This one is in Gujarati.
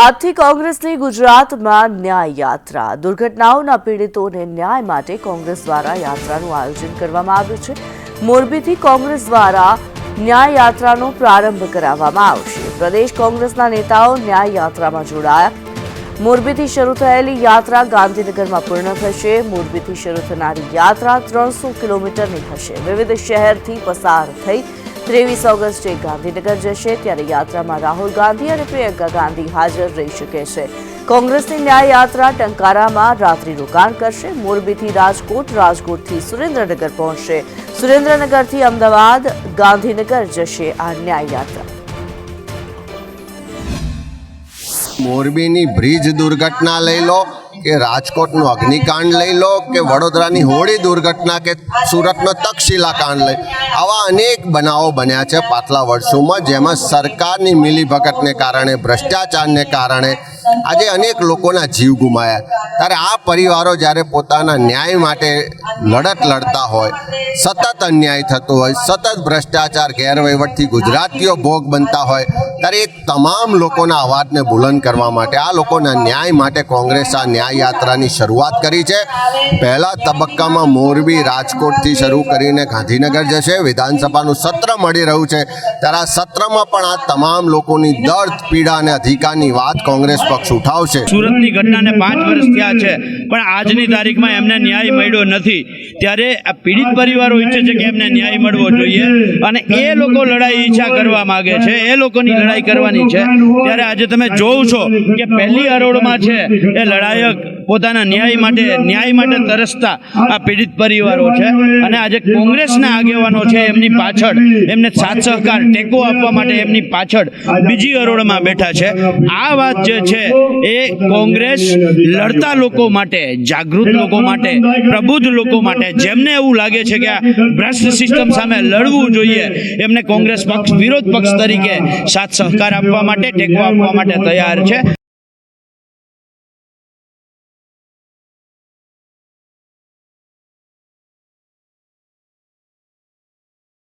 આજથી કોંગ્રેસની ગુજરાતમાં ન્યાય યાત્રા. દુર્ઘટનાઓના પીડિતોને ન્યાય માટે કોંગ્રેસ દ્વારા યાત્રાનું આયોજન કરવામાં આવ્યું છે. મોરબીથી કોંગ્રેસ દ્વારા ન્યાય યાત્રાનો પ્રારંભ કરાવવામાં આવશે. પ્રદેશ કોંગ્રેસના નેતાઓ ન્યાય યાત્રામાં જોડાયા. મોરબીથી શરૂ થયેલી યાત્રા ગાંધીનગરમાં પૂર્ણ થશે. મોરબીથી શરૂ થનારી યાત્રા ત્રણસો કિલોમીટરની હશે વિવિધ શહેરથી પસાર થઈ ત્રેવીસ ઓગસ્ટે ગાંધીનગર જશે, ત્યારે યાત્રામાં રાહુલ ગાંધી અને પ્રિયંકા ગાંધી હાજર રહી શકે છે. કોંગ્રેસની ન્યાય યાત્રા ટંકારામાં રાત્રિ રોકાણ કરશે. મોરબીથી રાજકોટ, રાજકોટથી સુરેન્દ્રનગર પહોંચશે. સુરેન્દ્રનગરથી અમદાવાદ, ગાંધીનગર જશે આ ન્યાય યાત્રા મોરબીની બ્રિજ દુર્ઘટના લઈ લો. કે રાજકોટનું અગ્નિકાંડ લઈ લો, કે વડોદરાની હોળી દુર્ઘટના, કે સુરતનો તક્ષશિલા કાંડ લઈ આવા અનેક બનાવો બન્યા છે પાછલા વર્ષોમાં, જેમાં સરકારની મિલીભગતને કારણે, ભ્રષ્ટાચારને કારણે આજે અનેક લોકોના જીવ ગુમાયા. ત્યારે આ પરિવારો જ્યારે પોતાના ન્યાય માટે લડત લડતા હોય, સતત અન્યાય થતો હોય, સતત ભ્રષ્ટાચાર, ગેરવહીવટથી ગુજરાતીઓ ભોગ બનતા હોય, ત્યારે એ તમામ લોકોના અવાજને બુલંદ કરવા માટે, આ લોકોના ન્યાય માટે કોંગ્રેસ આ ન્યાય યાત્રાની શરૂઆત કરી છે. પહેલા તબક્કામાં મોરબી રાજકોટથી શરૂ કરીને ગાંધીનગર જશે. વિધાનસભાનું સત્ર મળી રહ્યું છે. ત્યારે આ સત્રમાં પણ આ તમામ લોકોની દર્દ, પીડા અને અધિકારની વાત કોંગ્રેસ પક્ષ ઉઠાવશે. સુરતની ઘટનાને પાંચ વર્ષ થયા છે. પણ આજની તારીખમાં એમને ન્યાય મળ્યો નથી. ત્યારે આ પીડિત પરિવારો ઈચ્છે છે કે એમને ન્યાય મળવો જોઈએ. અને એ લોકો લડાઈ ઈચ્છા કરવા માગે છે. એ લોકોની લડાઈ કરવાની છે. ત્યારે આજે તમે જોવ છો કે પહેલી હરોળમાં છે એ લડાયક પોતાના ન્યાય માટે ન્યાય માટે તરસતા આ પીડિત પરિવારો છે. અને આજે કોંગ્રેસના આગેવાનો છે, એમની પાછળ એમને સાથ સહકાર ટેકો આપવા માટે એમની પાછળ બીજી હરોળમાં બેઠા છે. આ વાત જે છે, એ કોંગ્રેસ લડતા લોકો માટે, જાગૃત લોકો માટે, પ્રબુદ્ધ લોકો માટે જેમને એવું લાગે છે કે આ ભ્રષ્ટ સિસ્ટમ સામે લડવું જોઈએ, એમને કોંગ્રેસ પક્ષ, વિરોધ પક્ષ તરીકે સાથ સહકાર આપવા માટે, ટેકો આપવા માટે તૈયાર છે.